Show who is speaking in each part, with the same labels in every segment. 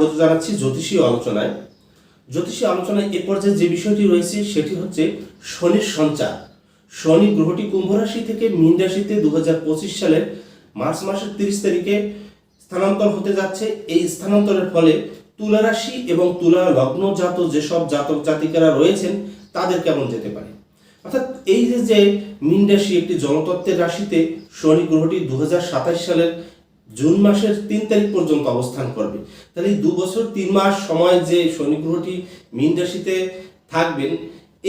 Speaker 1: স্বাগত জানাচ্ছি জ্যোতিষী আলোচনায়। জ্যোতিষী আলোচনায় এ পর্যায়ে যে বিষয়টি রয়েছে সেটি হচ্ছে শনির সঞ্চার। শনি গ্রহটি কুম্ভ রাশি থেকে মীন রাশিতে দুহাজার পঁচিশ সালের মার্চ মাসের তিরিশ তারিখে স্থানান্তর হতে যাচ্ছে। এই স্থানান্তরের ফলে তুলা রাশি এবং তুলা লগ্ন জাত যেসব জাতক জাতিকারা রয়েছেন, তাদের কেমন যেতে পারে? অর্থাৎ এই যে যে মীন রাশি একটি জনতত্ত্বের রাশিতে শনি গ্রহটি দু হাজার সাতাশ সালের জুন মাসের তিন তারিখ পর্যন্ত অবস্থান করবে। তাহলে এই দু বছর, তিন মাস সময় যে শনি গ্রহটি মীন রাশিতে থাকবেন,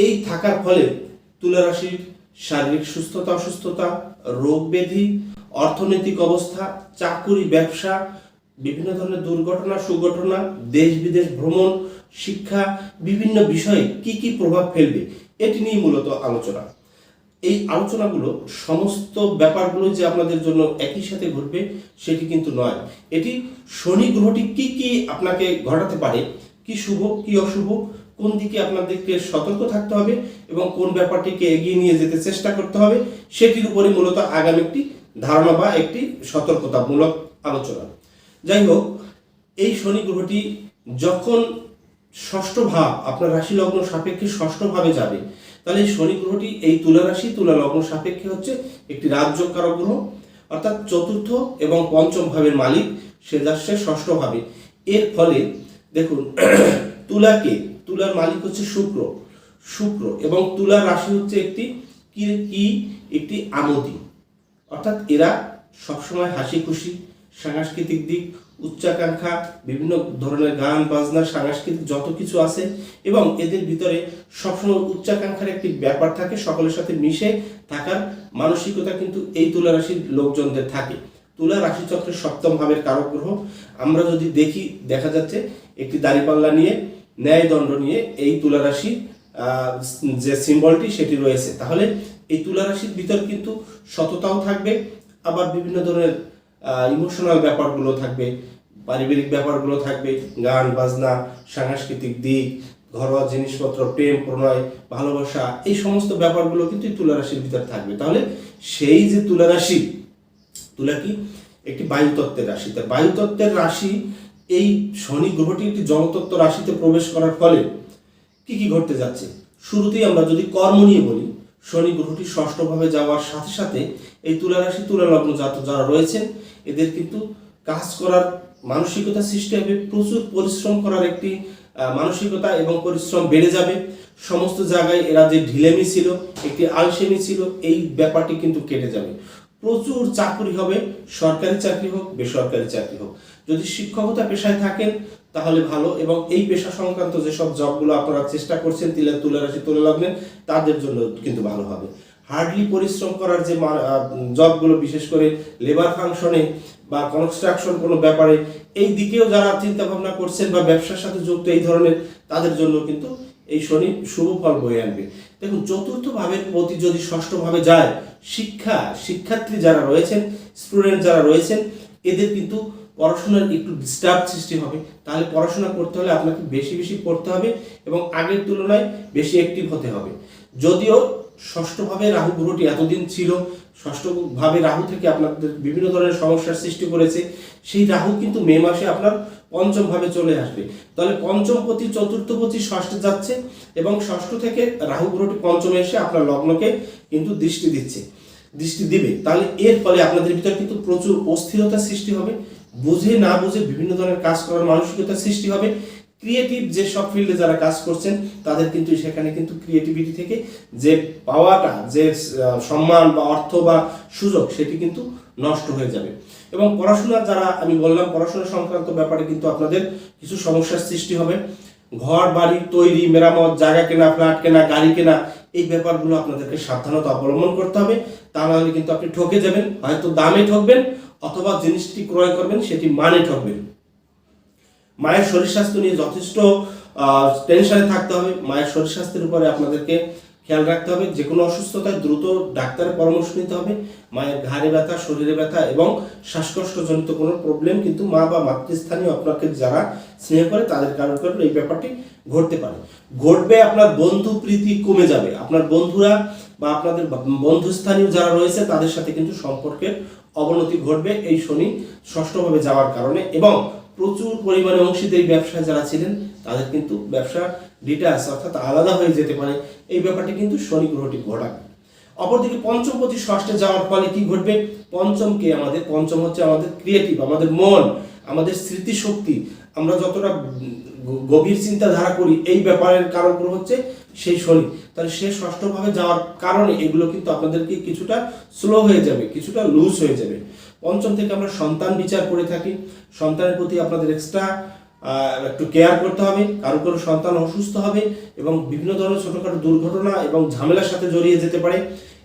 Speaker 1: এই থাকার ফলে তুলা রাশির শারীরিক সুস্থতা, অসুস্থতা, রোগ ব্যাধি, অর্থনৈতিক অবস্থা, চাকুরি, ব্যবসা, বিভিন্ন ধরনের দুর্ঘটনা, সুঘটনা, দেশ বিদেশ ভ্রমণ, শিক্ষা, বিভিন্ন বিষয়ে কি কি প্রভাব ফেলবে, এটি নিয়ে মূলত আলোচনা। এই আলোচনাগুলো, সমস্ত ব্যাপারগুলো যে আপনাদের জন্য একই সাথে ঘটবে, সেটি কিন্তু নয়। এটি শনি গ্রহটি কি কি আপনাকে ঘটাতে পারে, কি শুভ, কি অশুভ, কোন দিকে আপনাদেরকে সতর্ক থাকতে হবে এবং কোন ব্যাপারটিকে এগিয়ে নিয়ে যেতে চেষ্টা করতে হবে, সেটির উপরে মূলত আগামী একটি ধারণা বা একটি সতর্কতামূলক আলোচনা। যাই হোক, এই শনি গ্রহটি যখন ষষ্ঠ ভাব, আপনার রাশি লগ্ন সাপেক্ষে ষষ্ঠ ভাবে যাবে তাহলে এই শনি গ্রহটি এই তুলা রাশি, তুলা লগ্ন সাপেক্ষে হচ্ছে একটি রাজ্যকারক গ্রহ অর্থাৎ চতুর্থ এবং পঞ্চম ভাবের মালিক, সে যাচ্ছে ষষ্ঠ ভাবে। এর ফলে দেখুন, তুলাকে, তুলার মালিক হচ্ছে শুক্র। শুক্র এবং তুলার রাশি হচ্ছে একটি কি কি? একটি আমতি অর্থাৎ এরা সবসময় হাসি খুশি সাংস্কৃতিক দিক উচ্চাকাঙ্ক্ষা বিভিন্ন ধরনের গান বাজনা সাংস্কৃতিক যত কিছু আছে এবং এদের ভিতরে সবসময় উচ্চাকাঙ্ক্ষার একটি ব্যাপার থাকে সকলের সাথে মিশে থাকার মানসিকতা কিন্তু এই তুলা রাশির লোকজনদের থাকে। তুলা রাশিচক্রের সপ্তম ভাবের কারক গ্রহ। আমরা যদি দেখি দেখা যাচ্ছে একটি দাড়িপাল্লা নিয়ে ন্যায়দণ্ড নিয়ে এই তুলা আহ, যে সিম্বলটি সেটি রয়েছে। তাহলে এই তুলা রাশির ভিতর কিন্তু সততাও থাকবে আবার বিভিন্ন ধরনের ইমোশনাল ব্যাপারগুলো থাকবে, পারিবারিক ব্যাপারগুলো থাকবে, গান, বাজনা, সাংস্কৃতিক দিক, ঘরোয়া জিনিসপত্র, প্রেম, প্রণয়, ভালোবাসা, এই সমস্ত ব্যাপারগুলো কিন্তু এই তুলা রাশির ভিতর থাকবে। তাহলে সেই যে তুলা রাশি তুলা কি? একটি বায়ুতত্ত্বের রাশি। তা বায়ুতত্ত্বের রাশি, এই শনি গ্রহটি একটি জলতত্ত্ব রাশিতে প্রবেশ করার ফলে কি কি ঘটতে যাচ্ছে? শুরুতেই আমরা যদি কর্ম নিয়ে বলি, শনি গ্রহটি ষষ্ঠভাবে যাওয়ার সাথে সাথে এই তুলা রাশি তুলা লগ্ন জাত যারা রয়েছেন এদের কিন্তু কাজ করার মানসিকতা সৃষ্টি হবে, প্রচুর পরিশ্রম করার একটি মানসিকতা এবং পরিশ্রম বেড়ে যাবে। সমস্ত জায়গায় এরা যে ঢিলেমি ছিল, একটি আলসেমি ছিল, এই ব্যাপারটি কিন্তু কেটে যাবে। প্রচুর চাকরি হবে, সরকারি চাকরি হোক, বেসরকারি চাকরি হোক। যদি শিক্ষকতা পেশায় থাকেন, তাহলে ভালো এবং এই পেশা সংক্রান্ত যেসব জবগুলো আপনারা চেষ্টা করছেন তিলে তুলে রাশি তুলে লগ্নে তাদের জন্য কিন্তু ভালো হবে। হার্ডলি পরিশ্রম করার যে জবগুলো, বিশেষ করে লেবার ফাংশনে বা কনস্ট্রাকশন কোনো ব্যাপারে, এই দিকেও যারা চিন্তা ভাবনা করছেন বা ব্যবসার সাথে যুক্ত এই ধরনের, তাদের জন্য কিন্তু এই শনি শুভ ফল বয়ে আনবে। দেখুন চতুর্থ ভাবের প্রতি যদি ষষ্ঠ ভাবে যায়, শিক্ষা, শিক্ষার্থী যারা রয়েছেন স্টুডেন্ট যারা রয়েছেন, এদের কিন্তু পড়াশোনার একটু ডিস্টার্ব সৃষ্টি হবে। তাহলে পড়াশোনা করতে হলে আপনাকে বেশি বেশি পড়তে হবে এবং আগের তুলনায় বেশি অ্যাক্টিভ হতে হবে। যদিও ষষ্ঠভাবে রাহু গ্রহটি এতদিন ছিল, ষষ্ঠভাবে রাহু থেকে আপনাদের বিভিন্ন ধরনের সমস্যার সৃষ্টি করেছে, সেই রাহু কিন্তু মে মাসে আপনার পঞ্চম ভাবে চলে আসবে। তাহলে পঞ্চম পতি, চতুর্থ পতি, ষষ্ঠে যাচ্ছে এবং ষষ্ঠ থেকে রাহু গ্রহটি পঞ্চমে এসে আপনার লগ্নকে কিন্তু দৃষ্টি দিচ্ছে, দৃষ্টি দিবে। তাহলে এর ফলে আপনাদের ভিতর কিন্তু প্রচুর অস্থিরতা সৃষ্টি হবে, বুঝে না বুঝে বিভিন্ন ধরনের কাজ করার মানসিকতা সৃষ্টি হবে ক্রিয়েটিভ যে সব ফিল্ডে যারা কাজ করছেন, তাদের কিন্তু সেখানে কিন্তু ক্রিয়েটিভিটি থেকে যে পাওয়াটা, যে সম্মান বা অর্থ বা সুযোগ, সেটি কিন্তু নষ্ট হয়ে যাবে। এবং পড়াশোনা যারা, আমি বললাম পড়াশোনা সংক্রান্ত ব্যাপারে কিন্তু আপনাদের কিছু সমস্যার সৃষ্টি হবে। ঘর, বাড়ি তৈরি, মেরামত, জায়গা কেনা, ফ্ল্যাট কেনা, গাড়ি কেনা, এই ব্যাপারগুলো আপনাদেরকে সাবধানতা অবলম্বন করতে হবে। তা নাহলে কিন্তু আপনি ঠকে যাবেন, হয়তো দামে ঠকবেন, অথবা জিনিসটি ক্রয় করবেন, সেটি মানে ঠকবেন। মায়ের শরীর স্বাস্থ্য নিয়ে যথেষ্ট টেনশনে থাকতে হবে। মায়ের শরীর স্বাস্থ্যের উপরে আপনাদেরকে খেয়াল রাখতে হবে। যে কোনো অসুস্থতায় দ্রুত ডাক্তারের পরামর্শ নিতে হবে। মায়ের ঘাড়ে ব্যথা, শরীরে ব্যথা এবং শ্বাসকষ্টজনিত কোনো প্রবলেম কিন্তু মা বা মাতৃস্থানীয় আপনাকে যারা স্নেহ করে তাদের কারণ কারণে এই ব্যাপারটি ঘটতে পারে। ঘটবে আপনার বন্ধু প্রীতি কমে যাবে। আপনার বন্ধুরা বা আপনাদের বন্ধুস্থানীয় যারা রয়েছে তাদের সাথে কিন্তু সম্পর্কের অবনতি ঘটবে। এই শনি ষষ্ঠভাবে যাওয়ার কারণে এবং প্রচুর পরিমাণে অংশীদার এই ব্যবসায় যারা ছিলেন, তাদের কিন্তু ব্যবসা ডিটাচ অর্থাৎ আলাদা হয়ে যেতে পারে। এই ব্যাপারটি কিন্তু শনি গ্রহটি ঘটাবে অপরদিকে পঞ্চম প্রতি ষষ্ঠে যাওয়ার ফলে কি ঘটবে? পঞ্চমকে আমাদের পঞ্চম হচ্ছে আমাদের ক্রিয়েটিভ আমাদের মন, আমাদের স্মৃতিশক্তি। আমরা যতটা গভীর চিন্তাধারা করি, এই ব্যাপারের কারণ হচ্ছে সেই শনি। তাহলে সে ষষ্ঠভাবে যাওয়ার কারণে এগুলো কিন্তু আপনাদেরকে কিছুটা স্লো হয়ে যাবে, কিছুটা লুজ হয়ে যাবে। পঞ্চম থেকে আমরা সন্তান বিচার করে থাকি। সন্তানের প্রতি আপনাদের এক্সট্রা একটু কেয়ার করতে হবে। কারও কারও সন্তান অসুস্থ হবে এবং বিভিন্ন ধরনের ছোটোখাটো দুর্ঘটনা এবং ঝামেলার সাথে জড়িয়ে যেতে পারে।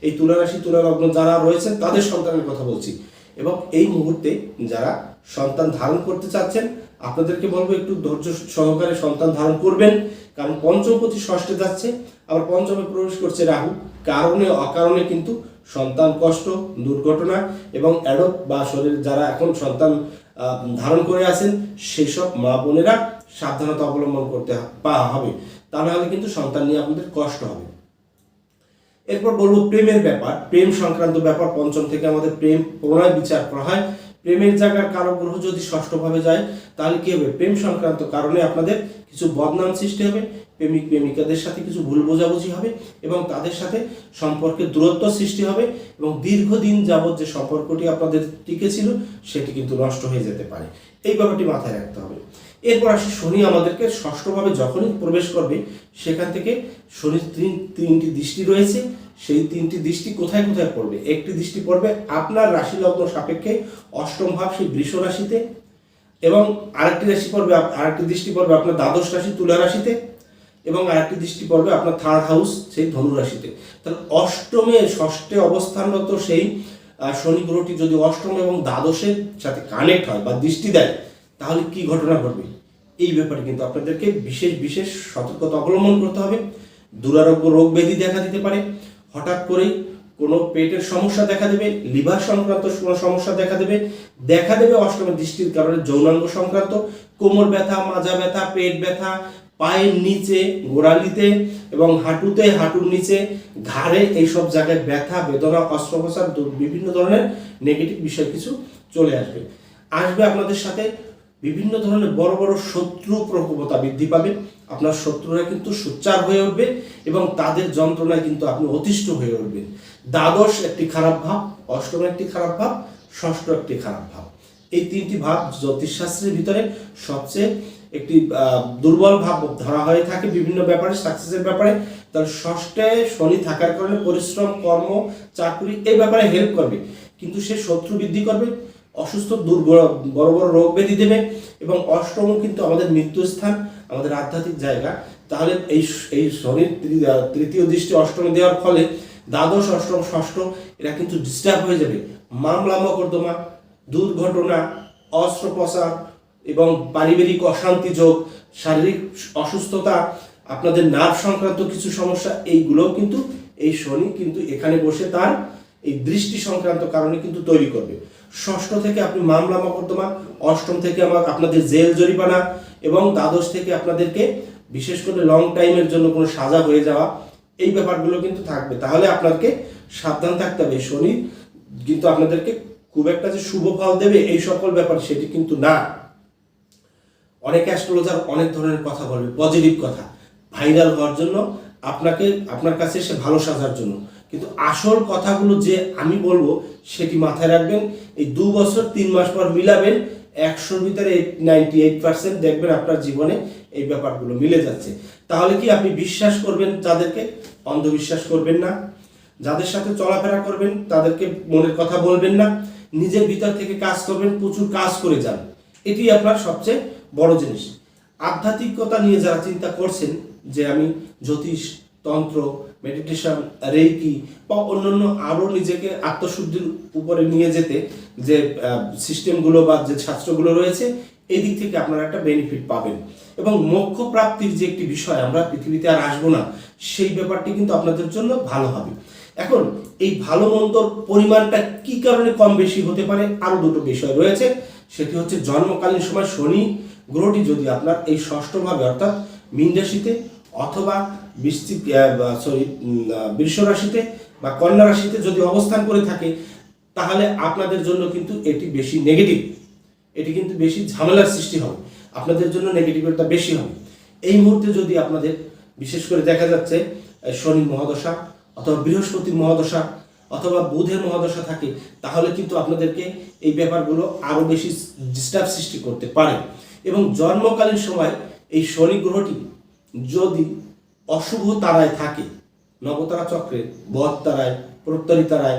Speaker 1: এই তুলা রাশি তুলা যারা রয়েছেন, তাদের সন্তানের কথা বলছি। এবং এই মুহূর্তে যারা সন্তান ধারণ করতে চাচ্ছেন, আপনাদেরকে বলব একটু ধৈর্য সহকারে সন্তান ধারণ করবেন। কারণ পঞ্চম প্রতি ষষ্ঠে যাচ্ছে আবার পঞ্চমে প্রবেশ করছে রাহু। কারণে, অকারণে কিন্তু সন্তান কষ্ট, দুর্ঘটনা এবং অ্যাডপ বা শরীর যারা এখন সন্তান ধারণ করে আছেন সেই সব মা বোনেরা সাবধানতা অবলম্বন করতে হবে। তা না হলে কিন্তু সন্তান নিয়ে আপনাদের কষ্ট হবে। এরপর বলব প্রেমের ব্যাপার। প্রেম সংক্রান্ত ব্যাপার, পঞ্চম থেকে আমাদের প্রেম প্রণয় বিচার করা হয়। প্রেমের জায়গার কারও গ্রহ যদি ষষ্ঠভাবে যায়, তাহলে কি হবে? প্রেম সংক্রান্ত কারণে আপনাদের কিছু বদনাম সৃষ্টি হবে। প্রেমিক প্রেমিকাদের সাথে কিছু ভুল বোঝাবুঝি হবে এবং তাদের সাথে সম্পর্কে দূরত্ব সৃষ্টি হবে এবং দীর্ঘদিন যাবৎ যে সম্পর্কটি আপনাদের টিকে ছিল, সেটি কিন্তু নষ্ট হয়ে যেতে পারে। এই ব্যাপারটি মাথায় রাখতে হবে। এরপর আসি শনি আমাদেরকে ষষ্ঠভাবে যখনই প্রবেশ করবে, সেখান থেকে শনির তিন, তিনটি দৃষ্টি রয়েছে। সেই তিনটি দৃষ্টি কোথায় কোথায় পড়বে? একটি দৃষ্টি পড়বে আপনার রাশি লগ্ন সাপেক্ষে অষ্টম ভাব, সেই বৃষ রাশিতে এবং আরেকটি রাশি পড়বে, আরেকটি দৃষ্টি পড়বে আপনার দ্বাদশ রাশি, তুলা রাশিতে। এবং আরেকটি দৃষ্টি পড়বে আপনার থার্ড হাউস সেই ধনুরাশিতে তাহলে অষ্টমে, ষষ্ঠে অবস্থানরত সেই শনি গ্রহটি যদি অষ্টম এবং দ্বাদশের সাথে কানেক্ট হয় বা দৃষ্টি দেয়, তাহলে কি ঘটনা ঘটবে? এই ব্যাপারে কিন্তু আপনাদেরকে বিশেষ বিশেষ সতর্কতা অবলম্বন করতে হবে। দুরারোগ্য রোগ ব্যাধি দেখা দিতে পারে। হঠাৎ করেই কোনো পেটের সমস্যা দেখা দেবে, লিভার সংক্রান্ত কোনো সমস্যা দেখা দেবে। দেখা দেবে অষ্টমের দৃষ্টির কারণে যৌনাঙ্গ সংক্রান্ত, কোমর ব্যথা, মাজা ব্যথা, পেট ব্যথা পায়ের নিচে, গোড়ালিতে এবং হাঁটুতে, হাঁটুর নিচে, ঘাড়ে এইসব জায়গায় ব্যথা, বেদনা, অস্ত্রোপচার বিভিন্ন ধরনের নেগেটিভ বিষয় কিছু চলে আসবে। আসবে আপনাদের সাথে বিভিন্ন ধরনের বড় বড় শত্রু প্রকোপতা বৃদ্ধি পাবে। আপনার শত্রুরা কিন্তু সোচ্চার হয়ে উঠবে এবং তাদের যন্ত্রণায় কিন্তু আপনি অতিষ্ঠ হয়ে উঠবেন। দ্বাদশ একটি খারাপ ভাব, অষ্টম একটি খারাপ ভাব, ষষ্ঠ একটি খারাপ ভাব। এই তিনটি ভাব জ্যোতিষশাস্ত্রের ভিতরে সবচেয়ে একটি দুর্বল ভাব ধরা হয়ে থাকে বিভিন্ন ব্যাপারে সাকসেসের ব্যাপারে। তাহলে ষষ্ঠে শনি থাকার কারণে পরিশ্রম, কর্ম, চাকরি এই ব্যাপারে হেল্প করবে। কিন্তু সে শত্রু বৃদ্ধি করবে, অসুস্থ, দুর্বল, বড় বড় রোগ ব্যাধি দেবে এবং অষ্টম কিন্তু আমাদের মৃত্যুস্থান, আমাদের আধ্যাত্মিক জায়গা। তাহলে এই এই শনির তৃতীয় দৃষ্টি অষ্টমে দেওয়ার ফলে দ্বাদশ, অষ্টম, ষষ্ঠ এরা কিন্তু ডিস্টার্ব হয়ে যাবে। মামলা মকদ্দমা দুর্ঘটনা, অস্ত্রোপচার এবং পারিবারিক অশান্তি যোগ, শারীরিক অসুস্থতা, আপনাদের নার্ভ সংক্রান্ত কিছু সমস্যা, এইগুলোও কিন্তু এই শনি কিন্তু এখানে বসে তার এই দৃষ্টি সংক্রান্ত কারণে কিন্তু তৈরি করবে। ষষ্ঠ থেকে আপনি মামলা মকদ্দমা, অষ্টম থেকে আমার আপনাদের জেল জরিমানা এবং দ্বাদশ থেকে আপনাদেরকে বিশেষ করে লং টাইমের জন্য কোনো সাজা হয়ে যাওয়া, এই ব্যাপারগুলো কিন্তু থাকবে। তাহলে আপনাকে সাবধান থাকতে হবে। শনি কিন্তু আপনাদেরকে খুব একটা যে শুভ ফল দেবে এই সকল ব্যাপার সেটি কিন্তু না। অনেক অ্যাস্ট্রোলজার অনেক ধরনের কথা বলবে পজিটিভ কথা। ভাইরাল হওয়ার জন্য আপনাকে, আপনার কাছে এসে ভালো সাজার জন্য। কিন্তু আসল কথাগুলো যে আমি বলব, সেটি মাথায় রাখবেন, এই দু বছর তিন মাস পর মিলাবেন, একশোর ভিতরে নাইনটি এইট পার্সেন্ট দেখবেন আপনার জীবনে এই ব্যাপারগুলো মিলে যাচ্ছে। তাহলে কি আপনি বিশ্বাস করবেন যাদেরকে? অন্ধবিশ্বাস করবেন না। যাদের সাথে চলাফেরা করবেন, তাদেরকে মনের কথা বলবেন না। নিজের ভিতর থেকে কাজ করবেন, প্রচুর কাজ করে যান। এটি আপনার সবচেয়ে বড় জিনিস। আধ্যাত্মিকতা নিয়ে যারা চিন্তা করছেন যে আমি জ্যোতিষ, তন্ত্র মেডিটেশন রেকি বা অন্যান্য আরও নিজেকে আত্মশুদ্ধির উপরে নিয়ে যেতে যে সিস্টেমগুলো বা যে শাস্ত্রগুলো রয়েছে এই দিক থেকে আপনারা একটা বেনিফিট পাবেন। এবং মোক্ষ প্রাপ্তির যে একটি বিষয়, আমরা পৃথিবীতে আর আসব না, সেই ব্যাপারটি কিন্তু আপনাদের জন্য ভালো হবে। এখন, এই ভালো মন্দর পরিমাণটা কি কারণে কম বেশি হতে পারে? আরও দুটো বিষয় রয়েছে। সেটি হচ্ছে জন্মকালীন সময় শনি গ্রহটি যদি আপনার এই ষষ্ঠভাবে অর্থাৎ মীন রাশিতে অথবা বৃশ্চিক সরি বৃষ রাশিতে বা কন্যা রাশিতে যদি অবস্থান করে থাকে, তাহলে আপনাদের জন্য কিন্তু এটি বেশি নেগেটিভ এটি কিন্তু বেশি ঝামেলার সৃষ্টি হবে। আপনাদের জন্য নেগেটিভটা বেশি হবে। এই মুহূর্তে যদি আপনাদের, বিশেষ করে দেখা যাচ্ছে শনি মহাদশা অথবা বৃহস্পতির মহাদশা অথবা বুধের মহাদশা থাকে, তাহলে কিন্তু আপনাদেরকে এই ব্যাপারগুলো আরও বেশি ডিস্টার্ব সৃষ্টি করতে পারে। এবং জন্মকালীন সময় এই শনি গ্রহটি যদি অশুভ তারায় থাকে, নবতারা চক্রে বধ তারায়, প্রত্যরী তারায়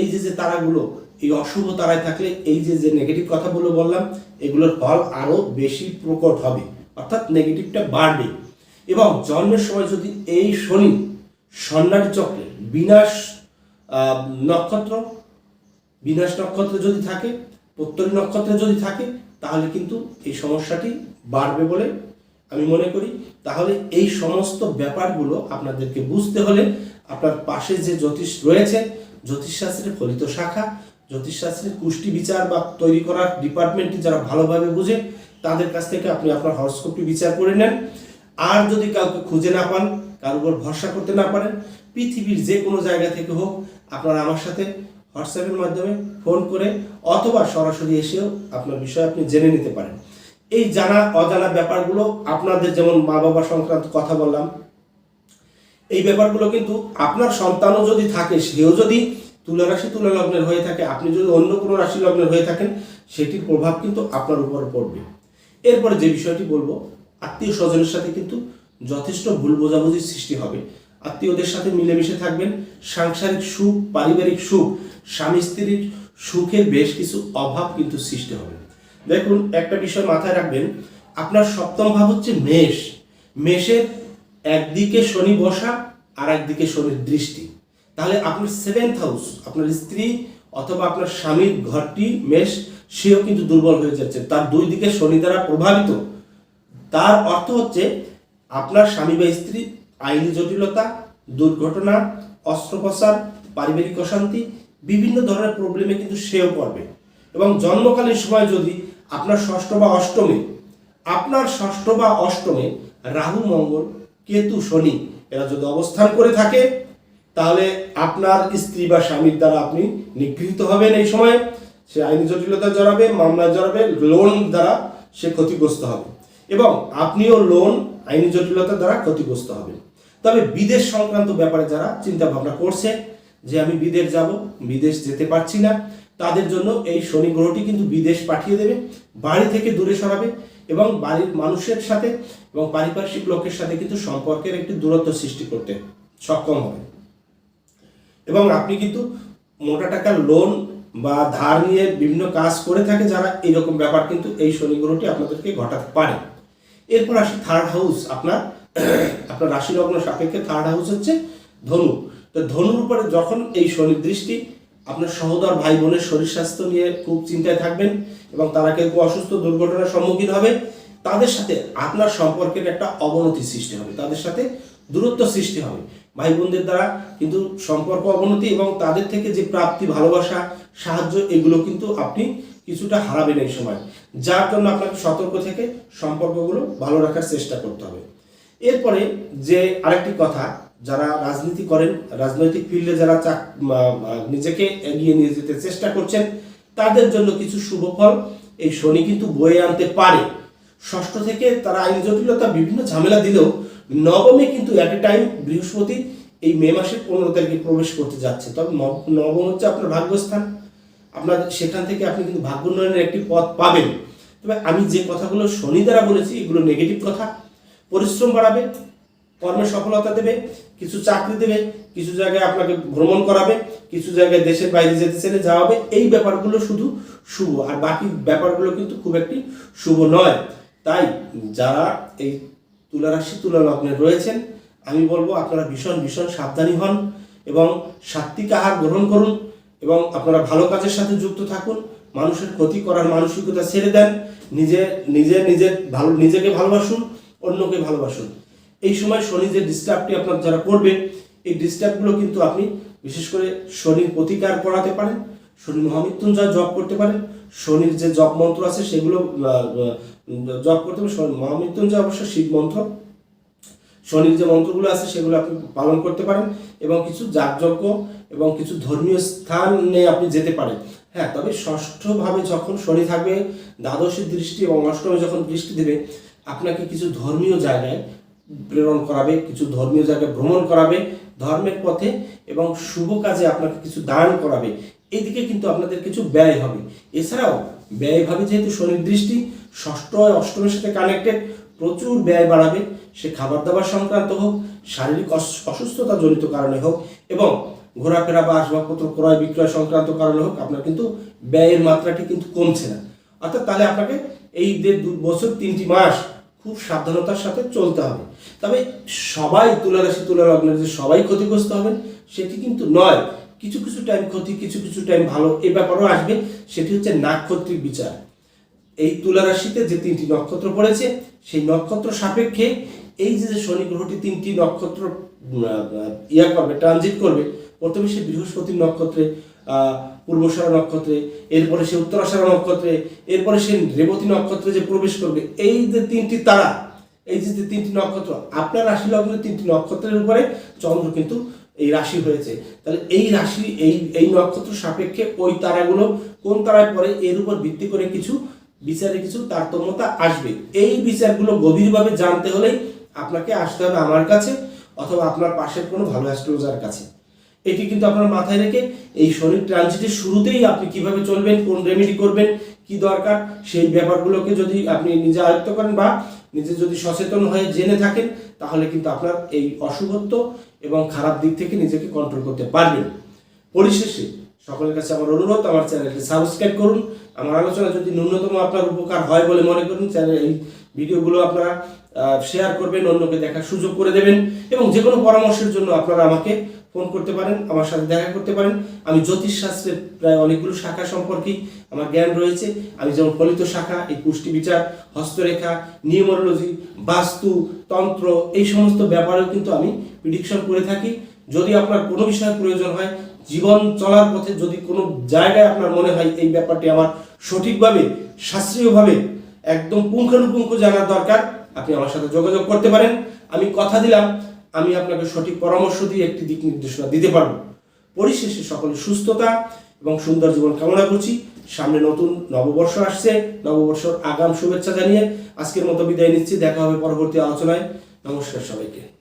Speaker 1: এই যে যে তারাগুলো, এই অশুভ তারায় থাকলে এই যে যে নেগেটিভ কথাগুলো বললাম, এগুলোর ফল আরও বেশি প্রকট হবে, অর্থাৎ নেগেটিভটা বাড়বে। এবং জন্মের সময় যদি এই শনি সন্ন্যাসী চক্রে বিনাশ নক্ষত্র, বিনাশ নক্ষত্রে যদি থাকে, প্রত্যরী নক্ষত্রে যদি থাকে তাহলে কিন্তু এই সমস্যাটি বাড়বে বলে আমি মনে করি। তাহলে এই সমস্ত ব্যাপারগুলো আপনাদেরকে বুঝতে হলে আপনার পাশে যে জ্যোতিষ রয়েছে, জ্যোতিষশাস্ত্রের ফলিত শাখা, জ্যোতিষশাস্ত্রের কুষ্টি বিচার বা তৈরি করার ডিপার্টমেন্টটি যারা ভালোভাবে বুঝে, তাদের কাছ থেকে আপনি আপনার হরস্কোপটি বিচার করে নেন। আর যদি কাউকে খুঁজে না পান, কারোর উপর ভরসা করতে না পারেন, পৃথিবীর যে কোনো জায়গা থেকে হোক, আপনারা আমার সাথে হোয়াটসঅ্যাপের মাধ্যমে ফোন করে অথবা সরাসরি এসেও আপনার বিষয়ে আপনি জেনে নিতে পারেন। এই জানা, অজানা ব্যাপারগুলো আপনাদের যেমন মা বাবা সংক্রান্ত কথা বললাম, এই ব্যাপারগুলো কিন্তু আপনার সন্তানও যদি থাকে, সেও যদি তুলা রাশি তুলা লগ্নের হয়ে থাকে, আপনি যদি অন্য কোনো রাশি লগ্নের হয়ে থাকেন, সেটির প্রভাব কিন্তু আপনার উপর পড়বে। এরপরে যে বিষয়টি বলব, আত্মীয় স্বজনের সাথে কিন্তু যথেষ্ট ভুল বোঝাবুঝির সৃষ্টি হবে। আত্মীয়দের সাথে মিলেমিশে থাকবেন সাংসারিক সুখ, পারিবারিক সুখ, স্বামী স্ত্রীর সুখের বেশ কিছু অভাব কিন্তু সৃষ্টি হবে। দেখুন, একটা বিষয় মাথায় রাখবেন, আপনার সপ্তম ভাব হচ্ছে মেষ। মেষের একদিকে শনি বসা আর একদিকে শনির দৃষ্টি। তাহলে আপনার সেভেন্থ হাউস আপনার স্ত্রী অথবা আপনার স্বামীর ঘরটি মেষ, সেও কিন্তু দুর্বল হয়ে যাচ্ছে। তার দুই দিকে শনি দ্বারা প্রভাবিত। তার অর্থ হচ্ছে, আপনার স্বামী বা স্ত্রী আইনি জটিলতা, দুর্ঘটনা অস্ত্রোপচার, পারিবারিক অশান্তি, বিভিন্ন ধরনের প্রবলেমে কিন্তু সেও পড়বে। এবং জন্মকালীন সময় যদি আপনার ষষ্ঠ বা অষ্টমে, আপনার ষষ্ঠ বা অষ্টমে রাহু, মঙ্গল, কেতু, শনি এরা যদি অবস্থান করে থাকে, তাহলে আপনার স্ত্রী বা স্বামীর দ্বারা আপনি নিগৃহীত হবেন এই সময়। সে আইনি জটিলতা জড়াবে, মামলা জড়াবে লোন দ্বারা সে ক্ষতিগ্রস্ত হবে। এবং আপনিও লোন আইনি জটিলতা দ্বারা ক্ষতিগ্রস্ত হবেন। তবে বিদেশ সংক্রান্ত ব্যাপারে যারা চিন্তা ভাবনা করছে যে আমি বিদেশ যাব, বিদেশ যেতে পারছি না, তাদের জন্য এই শনি গ্রহটি কিন্তু বিদেশ পাঠিয়ে দেবে, বাড়ি থেকে দূরে সরাবে এবং বাড়ির মানুষের সাথে এবং পারিপার্শ্বিক লোকের সাথে কিন্তু সম্পর্কের একটি দূরত্ব সৃষ্টি করতে সক্ষম হবে। এবং আপনি কিন্তু মোটা টাকার লোন বা ধার নিয়ে বিভিন্ন কাজ করে থাকে যারা, এরকম ব্যাপার কিন্তু এই শনি গ্রহটি আপনাদেরকে ঘটাতে পারে। এরপর আসি থার্ড হাউস আপনার আপনার রাশি লগ্ন সাপেক্ষে থার্ড হাউস হচ্ছে ধনু। তো ধনুর উপরে যখন এই শনির দৃষ্টি, আপনার সহোদর ভাই বোনের শরীর স্বাস্থ্য নিয়ে খুব চিন্তায় থাকবেন এবং তারা কেউ অসুস্থ, দুর্ঘটনার সম্মুখীন হবে। তাদের সাথে আপনার সম্পর্কের একটা অবনতি সৃষ্টি হবে। তাদের সাথে দূরত্ব সৃষ্টি হবে। ভাই বোনদের দ্বারা কিন্তু সম্পর্ক অবনতি এবং তাদের থেকে যে প্রাপ্তি, ভালোবাসা, সাহায্য, এগুলো কিন্তু আপনি কিছুটা হারাবেন এই সময়। যার জন্য আপনাকে সতর্ক থেকে সম্পর্কগুলো ভালো রাখার চেষ্টা করতে হবে। এরপরে যে আরেকটি কথা, যারা রাজনীতি করেন, রাজনৈতিক ফিল্ডে যারা নিজেকে এগিয়ে নিয়ে যেতে চেষ্টা করছেন, তাদের জন্য কিছু শুভ ফল। এই শনি কিন্তু বয়ে আনতে পারে। ষষ্ঠ থেকে তারা আইন জটিলতা, বিভিন্ন ঝামেলা দিলেও নবমে কিন্তু অ্যাট এ টাইম বৃহস্পতি এই মে মাসের পনেরো তারিখে প্রবেশ করতে যাচ্ছে। তবে নব- নবম হচ্ছে আপনার ভাগ্যস্থান। আপনার সেখান থেকে আপনি কিন্তু ভাগ্য উন্নয়নের একটি পথ পাবেন। তবে আমি যে কথাগুলো শনি দ্বারা বলেছি, এগুলো নেগেটিভ কথা। পরিশ্রম বাড়াবে, কর্মে সফলতা দেবে, কিছু চাকরি দেবে, কিছু জায়গায় আপনাকে ভ্রমণ করাবে, কিছু জায়গায় দেশের বাইরে যেতে চাইলে যাওয়া হবে, এই ব্যাপারগুলো শুধু শুভ। আর বাকি ব্যাপারগুলো কিন্তু খুব একটি শুভ নয়। তাই যারা এই তুলা রাশি তুলা লগ্নে রয়েছেন, আমি বলব আপনারা ভীষণ ভীষণ সাবধানী হন এবং সাত্বিক আহার গ্রহণ করুন এবং আপনারা ভালো কাজের সাথে যুক্ত থাকুন, মানুষের ক্ষতি করার মানসিকতা ছেড়ে দেন, নিজে নিজে নিজের ভালো, নিজেকে ভালোবাসুন অন্যকে ভালোবাসুন। এই সময় শনি যে ডিস্টার্বটি আপনার যারা করবে, এই ডিস্টার্বগুলো কিন্তু আপনি বিশেষ করে শনির প্রতিকার করাতে পারেন, শনি মহামৃত্যুঞ্জয় জপ করতে পারেন, শনির যে জপ মন্ত্র আছে সেগুলো জপ করতে পারেন, শনি- মহামৃত্যুঞ্জয় অবশ্য শিব মন্ত্র। শনির যে মন্ত্রগুলো আছে সেগুলো আপনি পালন করতে পারেন এবং কিছু যাগযজ্ঞ এবং কিছু ধর্মীয় স্থানে আপনি যেতে পারেন। হ্যাঁ তবে ষষ্ঠভাবে যখন শনি থাকবে, দ্বাদশের দৃষ্টি এবং অষ্টমে যখন দৃষ্টি দেবে আপনাকে কিছু ধর্মীয় জায়গায় প্রেরণ করাবে, কিছু ধর্মীয় জায়গায় ভ্রমণ করাবে, ধর্মের পথে এবং শুভ কাজে আপনাকে কিছু দান করাবে। এদিকে কিন্তু আপনাদের কিছু ব্যয় হবে। এছাড়াও ব্যয়ভাবে যেহেতু শনির দৃষ্টি, ষষ্ঠ অষ্টমের সাথে কানেক্টেড প্রচুর ব্যয় বাড়াবে। সে খাবার দাবার সংক্রান্ত হোক, শারীরিক অস- অসুস্থতা জনিত কারণে হোক এবং ঘোরাফেরা বা আসবাবপত্র ক্রয় বিক্রয় সংক্রান্ত কারণে হোক, আপনার কিন্তু ব্যয়ের মাত্রাটি কিন্তু কমছে না। অর্থাৎ তাহলে আপনাকে এই দেড় দু, বছর তিনটি মাস খুব সাবধানতার সাথে চলতে হবে। তবে সবাই তুলা রাশি, তুলা লগ্নের যে সবাই ক্ষতিগ্রস্ত হবেন, সেটি কিন্তু নয়। কিছু কিছু টাইম ক্ষতি, কিছু কিছু টাইম ভালো এ ব্যাপারও আসবে, সেটি হচ্ছে নাক্ষত্রিক বিচার। এই তুলা রাশিতে যে তিনটি নক্ষত্র পড়েছে, সেই নক্ষত্র সাপেক্ষে এই যে শনি গ্রহটি তিনটি নক্ষত্র ইয়া করবে ট্রানজিট করবে, প্রথমে সে বৃহস্পতির নক্ষত্রে পূর্বসারা নক্ষত্রে, এরপরে সে উত্তরাষাঢ়া নক্ষত্রে, এরপরে সে রেবতী নক্ষত্রে যে প্রবেশ করবে, এই যে তিনটি তারা, এই যে তিনটি নক্ষত্র, আপনার রাশি লগ্নের তিনটি নক্ষত্রের উপরে চন্দ্র কিন্তু এই রাশি হয়েছে। তাহলে এই রাশি, এই এই নক্ষত্র সাপেক্ষে ওই তারাগুলো কোন তারায় পড়ে, এর উপর ভিত্তি করে কিছু বিচারে কিছু তারতম্যতা আসবে। এই বিচারগুলো গভীরভাবে জানতে হলেই আপনাকে আসতে হবে আমার কাছে অথবা আপনার পাশের কোনো ভালো অ্যাস্ট্রোলজার কাছে। এটি কিন্তু আপনার মাথায় রেখে এই শরীর ট্রানজিটের শুরুতেই আপনি কীভাবে চলবেন, কোন রেমেডি করবেন, কি দরকার, সেই ব্যাপারগুলোকে যদি আপনি নিজে আয়ত্ত করেন বা নিজে যদি সচেতন হয়ে জেনে থাকেন, তাহলে কিন্তু আপনার এই অশুভত্ব এবং খারাপ দিক থেকে নিজেকে কন্ট্রোল করতে পারবেন। পরিশেষে সকলের কাছে আমার অনুরোধ, আমার চ্যানেলটি সাবস্ক্রাইব করুন। আমার আলোচনা যদি ন্যূনতম আপনার উপকার হয় বলে মনে করুন, চ্যানেল এই ভিডিওগুলো আপনারা শেয়ার করবেন, অন্যকে দেখার সুযোগ করে দেবেন এবং যে কোনো পরামর্শের জন্য আপনারা আমাকে ফোন করতে পারেন, আমার সাথে দেখা করতে পারেন। আমি জ্যোতিষ শাস্ত্রের প্রায় অনেকগুলো শাখা সম্পর্কেই আমার জ্ঞান রয়েছে। আমি যেমন ফলিত শাখা, এই পুষ্টি বিচার, হস্তরেখা, নিউমোরোলজি, বাস্তু, তন্ত্র, এই সমস্ত ব্যাপারেও কিন্তু আমি প্রিডিকশন করে থাকি। যদি আপনার কোনো বিষয়ে প্রয়োজন হয়, জীবন চলার পথে যদি কোনো জায়গায় আপনার মনে হয় এই ব্যাপারটি আমার সঠিকভাবে, শাস্ত্রীয়ভাবে একদম পুঙ্খানুপুঙ্খ জানার দরকার, আপনি আমার সাথে যোগাযোগ করতে পারেন। আমি কথা দিলাম আমি আপনাকে সঠিক পরামর্শ দিয়ে একটি দিক নির্দেশনা দিতে পারব। পরিশেষে সকলে সুস্থতা এবং সুন্দর জীবন কামনা করছি। সামনে নতুন নববর্ষ আসছে। নববর্ষর আগাম শুভেচ্ছা জানিয়ে আজকের মতো বিদায় নিচ্ছি। দেখা হবে পরবর্তী আলোচনায়। নমস্কার সবাইকে।